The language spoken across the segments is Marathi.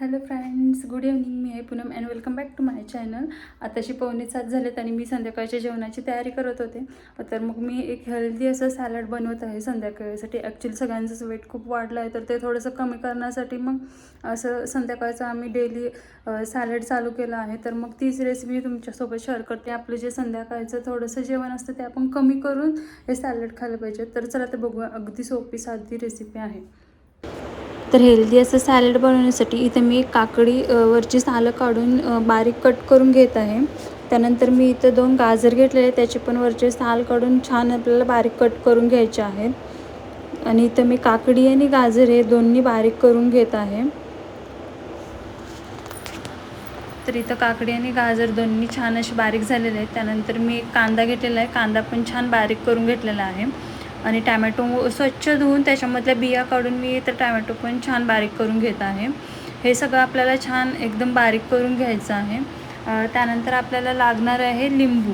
हॅलो फ्रेंड्स गुड इव्हनिंग मी आहे Poonam and welcome back to my channel आताशी पावणे सात झालेत आणि मी संध्याकाळच्या जेवणाची तयारी करत होते. तर मग मी एक हेल्दी असं सॅलड बनवत आहे संध्याकाळीसाठी. ॲक्च्युली सगळ्यांचंच वेट खूप वाढलं आहे तर ते थोडंसं कमी करण्यासाठी मग असं संध्याकाळचं आम्ही डेली सॅलड चालू केलं आहे. तर मग तीच रेसिपी तुमच्यासोबत शेअर करते. आपलं जे संध्याकाळचं थोडंसं जेवण असतं ते आपण कमी करून हे सॅलड खायला पाहिजे. तर चला ते बघूया. अगदी सोपी साधी रेसिपी आहे. तर हेल्दी असं सॅलड बनवण्यासाठी इथे मी काकडी वरची सालं काढून बारीक कट करून घेत आहे. त्यानंतर मी इथं दोन गाजर घेतलेले त्याचे पण वरचे साल काढून छान आपल्याला बारीक कट करून घ्यायचे आहेत. आणि इथं मी काकडी आणि गाजर हे दोन्ही बारीक करून घेत आहे. तर इथं काकडी आणि गाजर दोन्ही छान असे बारीक झालेले आहेत. त्यानंतर मी एक कांदा घेतलेला आहे. कांदा पण छान बारीक करून घेतलेला आहे. आणि टॅमॅटो स्वच्छ धुवून त्याच्यामधल्या बिया काढून मी तर टॅमॅटो पण छान बारीक करून घेत आहे. हे सगळं आपल्याला छान एकदम बारीक करून घ्यायचं आहे. त्यानंतर आपल्याला लागणार आहे लिंबू.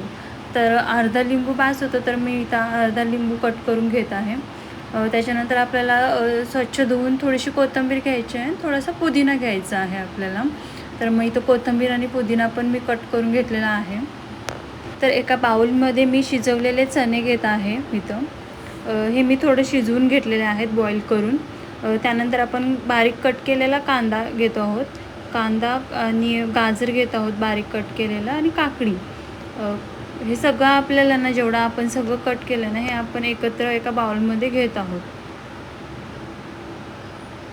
तर अर्धा लिंबू बास होतं तर मी इथं अर्धा लिंबू कट करून घेत आहे. त्याच्यानंतर आपल्याला स्वच्छ धुवून थोडीशी कोथिंबीर घ्यायची आहे. थोडासा पुदिना घ्यायचा आहे आपल्याला. तर मग इथं कोथिंबीर आणि पुदिना पण मी कट करून घेतलेला आहे. तर एका बाऊलमध्ये मी शिजवलेले चणे घेत आहे इथं. हे मी थोडं शिजवून घेतलेले आहेत बॉईल करून. त्यानंतर आपण बारीक कट केलेला कांदा घेतो आहोत. कांदा आणि गाजर घेत आहोत बारीक कट केलेला आणि काकडी. हे सगळं आपल्याला ना जेवढं आपण सगळं कट केलं ना हे आपण एकत्र एका बाउलमध्ये घेत आहोत.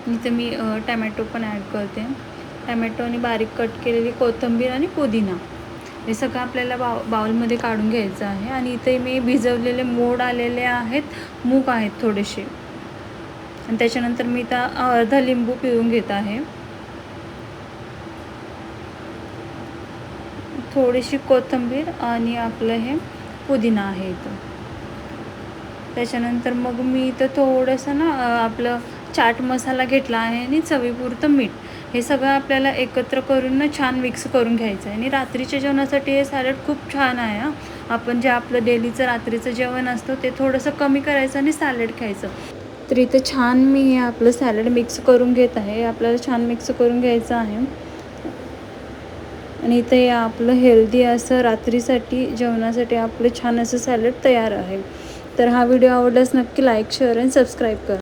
इथं मी अ, टॅमॅटो पण ॲड करते. टॅमॅटो आणि बारीक कट केलेली कोथिंबीर आणि पुदिना. हे सगळं आपल्याला बाउ बाउलमध्ये काढून घ्यायचं आहे. आणि इथे मी भिजवलेले मोड आलेले आहेत मूग आहेत थोडेसे. आणि त्याच्यानंतर मी त्या अर्धा लिंबू पिळून घेत आहे. थोडीशी कोथिंबीर आणि आपलं हे पुदिना आहे इथं. त्याच्यानंतर मग मी इथं थोडंसं ना आपलं चाट मसाला घेतला आहे आणि चवीपुरतं मीठ. हे सगळं आपल्याला एकत्र करून ना छान मिक्स करून घ्यायचं आहे. आणि रात्रीच्या जेवणासाठी हे सॅलड खूप छान आहे हां. आपण जे आपलं डेलीचं रात्रीचं जेवण असतं ते थोडंसं कमी करायचं आणि सॅलड खायचं. तर इथे छान मी हे आपलं सॅलड मिक्स करून घेत आहे. आपल्याला छान मिक्स करून घ्यायचं आहे. आणि इथे आपलं हेल्दी असं रात्रीसाठी जेवणासाठी आपलं छान असं सॅलड तयार आहे. तर हा व्हिडिओ आवडल्यास नक्की लाईक शेअर आणि सबस्क्राईब करा.